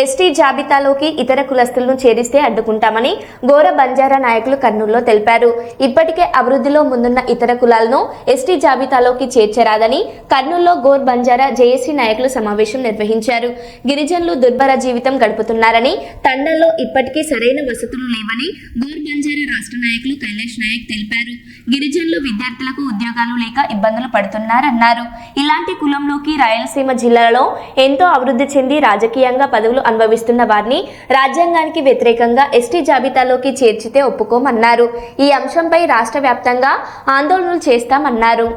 ST జాబితాలోకి ఇతర కులస్తులను చేరిస్తే అడ్డుకుంటామని గోర బంజారా నాయకులు కర్నూలులో తెలిపారు. ఇప్పటికే అభివృద్ధిలో ముందున్న ఇతర కులాలను ఎస్టీ జాబితాలోకి చేర్చరాదని కర్నూలులో గోర్ బంజారా జేఏసీ నాయకులు సమావేశం నిర్వహించారు. గిరిజనులు దుర్భర జీవితం గడుపుతున్నారని తండాల్లో ఇప్పటికీ సరైన వసతులు లేవని గోర్ బంజారా రాష్ట్ర నాయకులు కైలాష్ నాయక్ తెలిపారు. గిరిజనులు విద్యార్థులకు ఉద్యోగాలు లేక ఇబ్బందులు పడుతున్నారన్నారు. ఇలాంటి కులంలోకి రాయలసీమ జిల్లాలో ఎంతో అభివృద్ధి చెంది రాజకీయంగా పదవులు అనుభవిస్తున్న వారిని రాజ్యాంగానికి వ్యతిరేకంగా ఎస్టీ జాబితాలోకి చేర్చితే ఒప్పుకోమన్నారు. ఈ అంశంపై రాష్ట్ర వ్యాప్తంగా ఆందోళనలు చేస్తామన్నారు.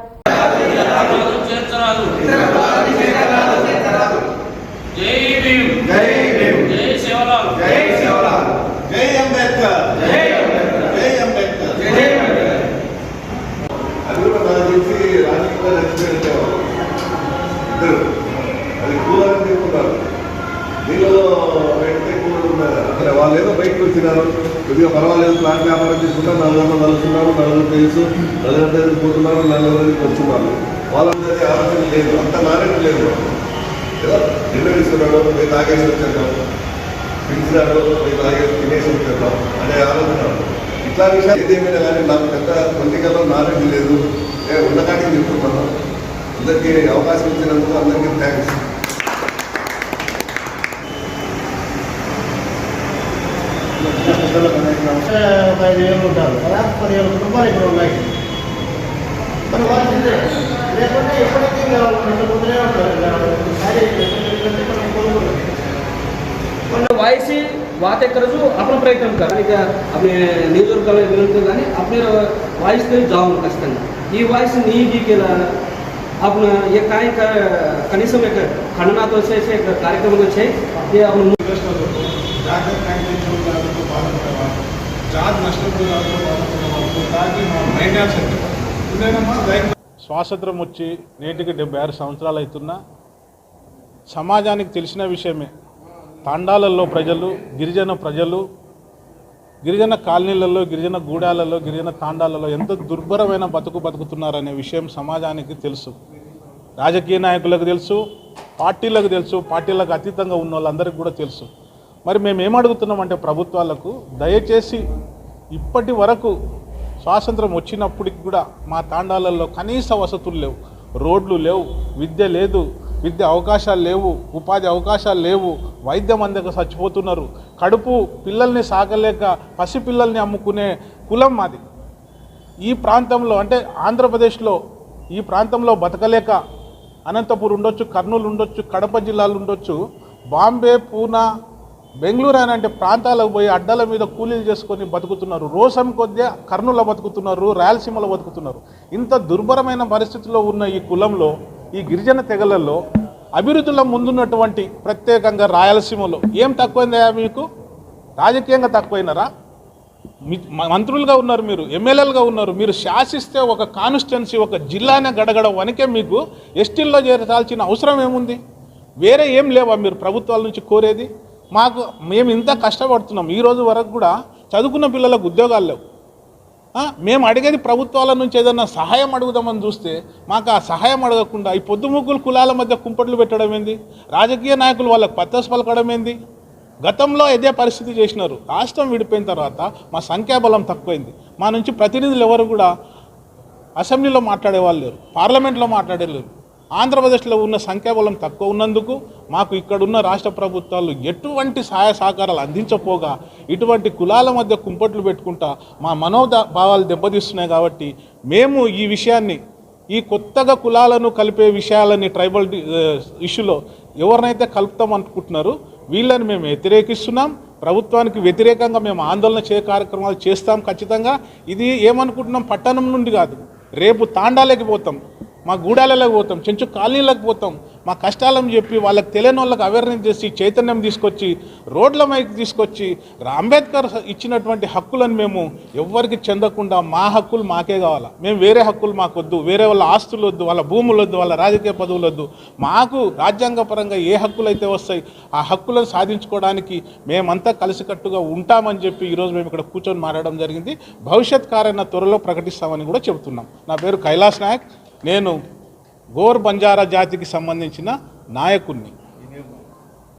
జై భీమ్ జై భీమ్ జై శివలాల్ జై శివలాల్ జై అంబేద్కర్ జై అంబేద్కర్ జై అంబేద్కర్ అది కూడా నాకు తెలిసి రాజకీయ రెచ్చిపోయేవారు ఇద్దరు అది కూలని తీసుకున్నారు నీళ్ళలో పెడితే కూలలు ఉన్నారు అక్కడ వాళ్ళు ఏదో కొద్దిగా పర్వాలేదు ప్లాట్ వ్యాపారం తీసుకుంటారు నలుగురు నలుగుతున్నారు నలుగురు తెలుసు. నలుగురు పోతున్నారు నలుగురు వస్తున్నారు వాళ్ళందరికీ ఆలోచన లేదు. అంత నాణ్యత లేదు ఏదో నిర్ణయిస్తున్నాడు పోయి తాగేసి వచ్చేద్దాం. పిలిచినాడు పోయి తాగేసి తినేసి వచ్చేద్దాం అనే ఆలోచన. ఇట్లా విషయాలు ఏదేమైనా కానీ నాకు పెద్ద పొలిటికల్లో నాలెడ్జ్ లేదు. నేను చెప్తున్నాను. అందరికీ అవకాశం ఇచ్చినందుకు అందరికీ థ్యాంక్స్ ఒక ఐదు వేలు ఉంటారు కదా పదిహేను కుటుంబాలు ఇక్కడ ఉన్నాయి మరి వాళ్ళు తింటే లేకుంటే ఎప్పటికీ ముందునే ఉంటారు ఒకసారి మనం కోరుకోలేదు वायसी बातें कर जो अपना प्रयत्न कर क्या अपने నియోజకవర్గాల్లో వినంతో కానీ अपने వాయిస్ తో జావు ఖచ్చితంగా ఈ వాయిస్ నీ గీకేలా आपण ये काय కనీసం एक ఖండనాతో చేసే కార్యక్రమం వచ్చాయి ये आपण జాతి నష్టపోయారు స్వాతంత్రం వచ్చి నేటికి డెబ్బై ఆరు సంవత్సరాలు అవుతున్నా సమాజానికి తెలిసిన విషయమే. తాండాలలో ప్రజలు గిరిజన ప్రజలు గిరిజన కాలనీలలో గిరిజన గూడాలలో గిరిజన తాండాలలో ఎంత దుర్భరమైన బతుకు బతుకుతున్నారనే విషయం సమాజానికి తెలుసు. రాజకీయ నాయకులకు తెలుసు పార్టీలకు తెలుసు పార్టీలకు అతీతంగా ఉన్న వాళ్ళందరికీ కూడా తెలుసు. మరి మేము ఏమడుగుతున్నామంటే ప్రభుత్వాలకు దయచేసి ఇప్పటి వరకు స్వాతంత్రం వచ్చినప్పటికి కూడా మా తాండాలలో కనీస వసతులు లేవు రోడ్లు లేవు విద్య లేదు విద్య అవకాశాలు లేవు ఉపాధి అవకాశాలు లేవు వైద్యం అందక చచ్చిపోతున్నారు. కడుపు పిల్లల్ని సాగలేక పసిపిల్లల్ని అమ్ముకునే కులం మాది. ఈ ప్రాంతంలో అంటే ఆంధ్రప్రదేశ్లో ఈ ప్రాంతంలో బతకలేక అనంతపూర్ ఉండొచ్చు కర్నూలు ఉండొచ్చు కడప జిల్లాలు ఉండొచ్చు బాంబే పూనా బెంగళూరు అని అంటే ప్రాంతాలకు పోయి అడ్డల మీద కూలీలు చేసుకొని బతుకుతున్నారు. రోసం కొద్దిగా కర్నూలు బతుకుతున్నారు రాయలసీమలో బతుకుతున్నారు. ఇంత దుర్భరమైన పరిస్థితుల్లో ఉన్న ఈ కులంలో ఈ గిరిజన తెగలలో అభివృద్ధిలో ముందున్నటువంటి ప్రత్యేకంగా రాయలసీమలో ఏం తక్కువైందా మీకు? రాజకీయంగా తక్కువైనారా? మీ- మంత్రులుగా ఉన్నారు మీరు ఎమ్మెల్యేలుగా ఉన్నారు. మీరు శాసిస్తే ఒక కాన్స్టిట్యున్సీ ఒక జిల్లానే గడగడ వనకే మీకు ఎస్టీల్లో చేరాల్సిన అవసరం ఏముంది? వేరే ఏం లేవా మీరు ప్రభుత్వాల నుంచి కోరేది? మాకు మేము ఇంత కష్టపడుతున్నాం. ఈ రోజు వరకు కూడా చదువుకున్న పిల్లలకు ఉద్యోగాలు లేవు. మేము అడిగేది ప్రభుత్వాల నుంచి ఏదన్నా సహాయం అడుగుదామని చూస్తే మాకు ఆ సహాయం అడగకుండా ఈ పొద్దుముగ్గులు కులాల మధ్య కుంపట్లు పెట్టడం ఏంది? రాజకీయ నాయకులు వాళ్ళకి పత్తస్ పలకడం ఏంది? గతంలో ఇదే పరిస్థితి చేసినారు. రాష్ట్రం విడిపోయిన తర్వాత మా సంఖ్యాబలం తక్కువైంది. మా నుంచి ప్రతినిధులు ఎవరు కూడా అసెంబ్లీలో మాట్లాడే వాళ్ళు లేరు. పార్లమెంట్లో మాట్లాడేలేరు ఆంధ్రప్రదేశ్లో ఉన్న సంఖ్యాబలం తక్కువ ఉన్నందుకు మాకు ఇక్కడున్న రాష్ట్ర ప్రభుత్వాలు ఎటువంటి సహాయ సహకారాలు అందించపోగా ఇటువంటి కులాల మధ్య కుంపట్లు పెట్టుకుంటా మా మనోభావాలు దెబ్బతీస్తున్నాయి కాబట్టి మేము ఈ విషయాన్ని ఈ కొత్తగా కులాలను కలిపే విషయాలని ట్రైబల్ ఇష్యూలో ఎవరినైతే కలుపుతాం అనుకుంటున్నారో వీళ్ళని మేము వ్యతిరేకిస్తున్నాం. ప్రభుత్వానికి వ్యతిరేకంగా మేము ఆందోళన చే కార్యక్రమాలు చేస్తాం ఖచ్చితంగా. ఇది ఏమనుకుంటున్నాం? పట్టణం నుండి కాదు. రేపు తాండాలేకి పోతాం. మా గూడాలకు పోతాం చెంచు కాలనీలకు పోతాం. మా కష్టాలను చెప్పి వాళ్ళకి తెలియని వాళ్ళకి అవేర్నెస్ చేసి చైతన్యం తీసుకొచ్చి రోడ్ల మైకి తీసుకొచ్చి అంబేద్కర్ ఇచ్చినటువంటి హక్కులను మేము ఎవ్వరికి చెందకుండా మా హక్కులు మాకే కావాలా? మేము వేరే హక్కులు మాకొద్దు వేరే వాళ్ళ ఆస్తులు వద్దు వాళ్ళ భూములు వద్దు వాళ్ళ రాజకీయ పదవులు వద్దు. మాకు రాజ్యాంగపరంగా ఏ హక్కులు అయితే వస్తాయి ఆ హక్కులను సాధించుకోవడానికి మేమంతా కలిసికట్టుగా ఉంటామని చెప్పి ఈరోజు మేము ఇక్కడ కూర్చొని మాట్లాడడం జరిగింది. భవిష్యత్ కార్యాన్ని త్వరలో ప్రకటిస్తామని కూడా చెబుతున్నాం. నా పేరు కైలాస్ నాయక్. నేను గోర్ బంజారా జాతికి సంబంధించిన నాయకుణ్ణి.